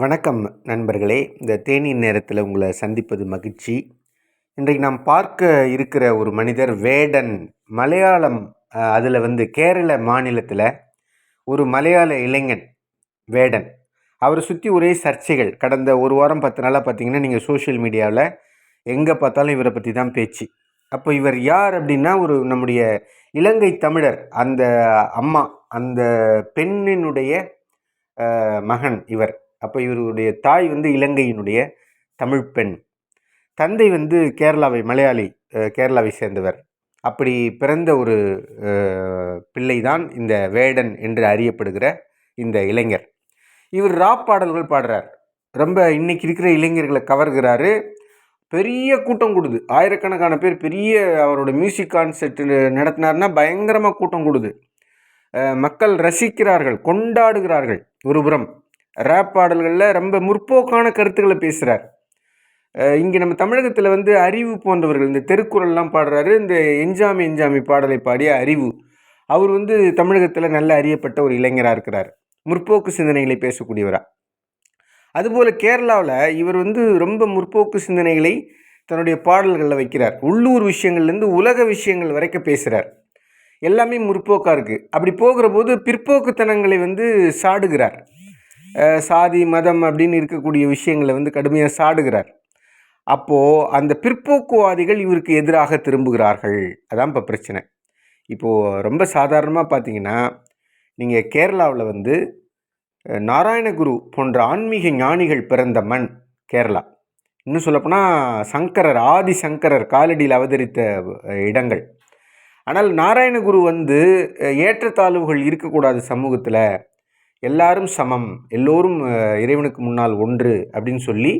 வணக்கம் நண்பர்களே. இந்த தேனி நேரத்தில் உங்களை சந்திப்பது மகிழ்ச்சி. இன்றைக்கு நாம் பார்க்க இருக்கிற ஒரு மனிதர் வேடன் மலையாளம் அதில் வந்து கேரள மாநிலத்தில் ஒரு மலையாள இளைஞன் வேடன். அவரை சுற்றி ஒரே சர்ச்சைகள். கடந்த ஒரு வாரம் பத்து நாளாக பார்த்தீங்கன்னா நீங்கள் சோஷியல் மீடியாவில் எங்கே பார்த்தாலும் இவரை பற்றி தான் பேச்சு. அப்போ இவர் யார் அப்படின்னா ஒரு நம்முடைய இலங்கை தமிழர் அந்த அம்மா அந்த பெண்ணினுடைய மகன் இவர். அப்போ இவருடைய தாய் வந்து இலங்கையினுடைய தமிழ் பெண். தந்தை வந்து கேரளாவை மலையாளி கேரளாவை சேர்ந்தவர். அப்படி பிறந்த ஒரு பிள்ளை தான் இந்த வேடன் என்று அறியப்படுகிற இந்த இளைஞர். இவர் ராப் பாடல்கள் பாடுறார். ரொம்ப இன்னைக்கு இருக்கிற இளைஞர்களை கவர்கிறாரு. பெரிய கூட்டம் கொடுது. ஆயிரக்கணக்கான பேர் பெரிய அவரோட மியூசிக் கான்சர்ட் நடத்தினார்னா பயங்கரமாக கூட்டம் கொடுது. மக்கள் ரசிக்கிறார்கள் கொண்டாடுகிறார்கள் ஒருபுறம் ரேப் பாடல்களில் ரொம்ப முற்போக்கான கருத்துக்களை பேசுகிறார் இங்கே நம்ம தமிழகத்தில் வந்து அறிவு போன்றவர்கள் இந்த தெருக்குறள்லாம் பாடுறாரு. இந்த எஞ்சாமி எஞ்சாமி பாடலை பாடிய அறிவு அவர் வந்து தமிழகத்தில் நல்ல அறியப்பட்ட ஒரு இளைஞராக இருக்கிறார். முற்போக்கு சிந்தனைகளை பேசக்கூடியவராக அதுபோல் கேரளாவில் இவர் வந்து ரொம்ப முற்போக்கு சிந்தனைகளை தன்னுடைய பாடல்களில் வைக்கிறார். உள்ளூர் விஷயங்கள்லேருந்து உலக விஷயங்கள் வரைக்கும் பேசுகிறார் எல்லாமே முற்போக்காக இருக்குது அப்படி போகிற போது பிற்போக்குத்தனங்களை வந்து சாடுகிறார். சாதி மதம் அப்படின்னு இருக்கக்கூடிய விஷயங்களை வந்து கடுமையாக சாடுகிறார். அப்போது அந்த பிற்போக்குவாதிகள் இவருக்கு எதிராக திரும்புகிறார்கள். அதான் இப்போ பிரச்சனை. இப்போது ரொம்ப சாதாரணமாக பார்த்தீங்கன்னா நீங்கள் கேரளாவில் வந்து நாராயணகுரு போன்ற ஆன்மீக ஞானிகள் பிறந்த மண் கேரளா. இன்னும் சொல்லப்போனால் சங்கரர் ஆதி சங்கரர் காலடியில் அவதரித்த இடங்கள். ஆனால் நாராயணகுரு வந்து ஏற்றத்தாழ்வுகள் இருக்கக்கூடாது சமூகத்தில் எல்லாரும் சமம் எல்லோரும் இறைவனுக்கு முன்னால் ஒன்று அப்படின்னு சொல்லி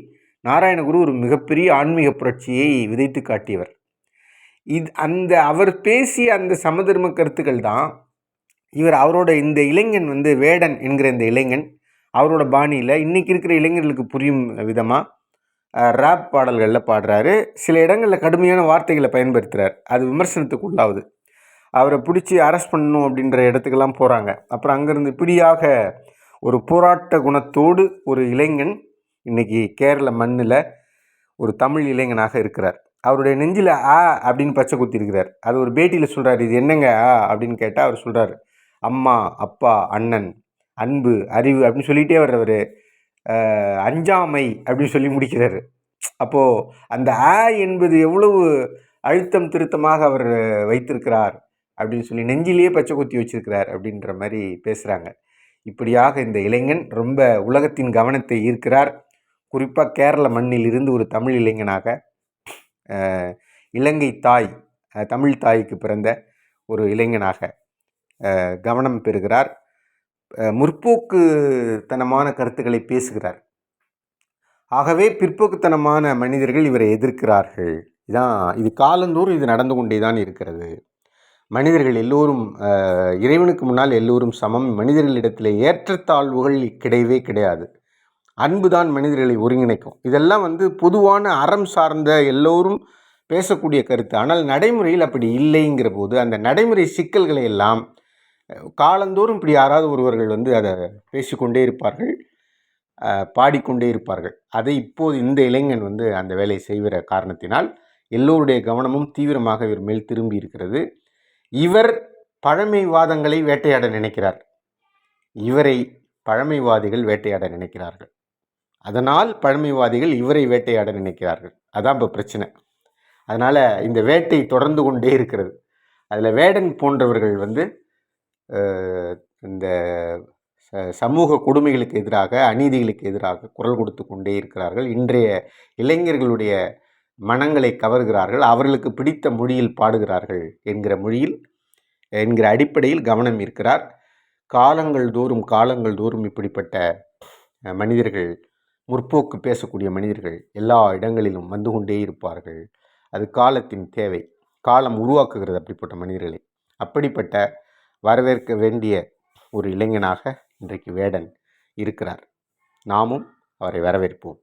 நாராயணகுரு ஒரு மிகப்பெரிய ஆன்மீக புரட்சியை விதைத்து காட்டியவர். இது அந்த அவர் பேசிய அந்த சமதர்ம கருத்துக்கள் தான் இவர் அவரோட இந்த இளைஞன் வந்து வேடன் என்கிற இந்த இளைஞன் அவரோட பாணியில் இன்றைக்கி இருக்கிற இளைஞர்களுக்கு புரியும் விதமாக ரேப் பாடல்களில் பாடுறாரு. சில இடங்களில் கடுமையான வார்த்தைகளை பயன்படுத்துகிறார் அது விமர்சனத்துக்கு உள்ளாகுது அவரை பிடிச்சி அரெஸ்ட் பண்ணணும் அப்படின்ற இடத்துக்கெல்லாம் போகிறாங்க அப்புறம் அங்கேருந்து இப்படியாக ஒரு போராட்ட குணத்தோடு ஒரு இளைஞன் இன்றைக்கி கேரள மண்ணில் ஒரு தமிழ் இளைஞனாக இருக்கிறார். அவருடைய நெஞ்சில் ஆ அப்படின்னு பச்சை குத்திருக்கிறார் அது ஒரு பேட்டியில் சொல்கிறார் இது என்னங்க ஆ அப்படின்னு கேட்டால் அவர் சொல்கிறார் அம்மா அப்பா அண்ணன் அன்பு அறிவு அப்படின்னு சொல்லிகிட்டே வர்றவர் அஞ்சாமை அப்படின்னு சொல்லி முடிக்கிறார். அப்போது அந்த ஆ என்பது எவ்வளவு அழுத்தம் திருத்தமாக அவர் வைத்திருக்கிறார்? அப்படின்னு சொல்லி நெஞ்சிலேயே பச்சை குத்தி வச்சிருக்கிறார் அப்படின்ற மாதிரி பேசுகிறாங்க இப்படியாக இந்த இளைஞன் ரொம்ப உலகத்தின் கவனத்தை ஈர்க்கிறார். குறிப்பாக கேரள மண்ணில் இருந்து ஒரு தமிழ் இளைஞனாக இலங்கை தாய் தமிழ் தாய்க்கு பிறந்த ஒரு இளைஞனாக கவனம் பெறுகிறார். முற்போக்குத்தனமான கருத்துக்களை பேசுகிறார். ஆகவே பிற்போக்குத்தனமான மனிதர்கள் இவரை எதிர்க்கிறார்கள். இதான் இது காலந்தோறும் இது நடந்து கொண்டே தான் இருக்கிறது. மனிதர்கள் எல்லோரும் இறைவனுக்கு முன்னால் எல்லோரும் சமம். மனிதர்களிடத்தில் ஏற்றத்தாழ்வுகள் கிடையவே கிடையாது. அன்பு தான் மனிதர்களை ஒருங்கிணைக்கும். இதெல்லாம் வந்து பொதுவான அறம் சார்ந்த எல்லோரும் பேசக்கூடிய கருத்து. ஆனால் நடைமுறையில் அப்படி இல்லைங்கிற போது அந்த நடைமுறை சிக்கல்களை எல்லாம் காலந்தோறும் இப்படி யாராவது ஒருவர்கள் வந்து அதை பேசிக்கொண்டே இருப்பார்கள் பாடிக்கொண்டே இருப்பார்கள். அதை இப்போது இந்த இளைஞன் வந்து அந்த வேலையை செய்கிற காரணத்தினால் எல்லோருடைய கவனமும் தீவிரமாக இவர் மேல் திரும்பி இருக்கிறது. இவர் பழமைவாதங்களை வேட்டையாட நினைக்கிறார். இவரை பழமைவாதிகள் வேட்டையாட நினைக்கிறார்கள். அதனால் பழமைவாதிகள் இவரை வேட்டையாட நினைக்கிறார்கள். அதான் இப்போ பிரச்சனை. அதனால் இந்த வேட்டை தொடர்ந்து கொண்டே இருக்கிறது. அதில் வேடன் போன்றவர்கள் வந்து இந்த சமூக கொடுமைகளுக்கு எதிராக அநீதிகளுக்கு எதிராக குரல் கொடுத்து கொண்டே இருக்கிறார்கள். இன்றைய இளைஞர்களுடைய மனங்களை கவர்கிறார்கள் அவர்களுக்கு பிடித்த மொழியில் பாடுகிறார்கள் என்கிற மொழியில் என்கிற அடிப்படையில் கவனம் இருக்கிறார். காலங்கள் தோறும் காலங்கள் தோறும் இப்படிப்பட்ட மனிதர்கள் முற்போக்கு பேசக்கூடிய மனிதர்கள் எல்லா இடங்களிலும் வந்து கொண்டே இருப்பார்கள். அது காலத்தின் தேவை. காலம் உருவாக்குகிறது அப்படிப்பட்ட மனிதர்களை. அப்படிப்பட்ட வரவேற்க வேண்டிய ஒரு இளைஞனாக இன்றைக்கு வேடன் இருக்கிறார். நாமும் அவரை வரவேற்போம்.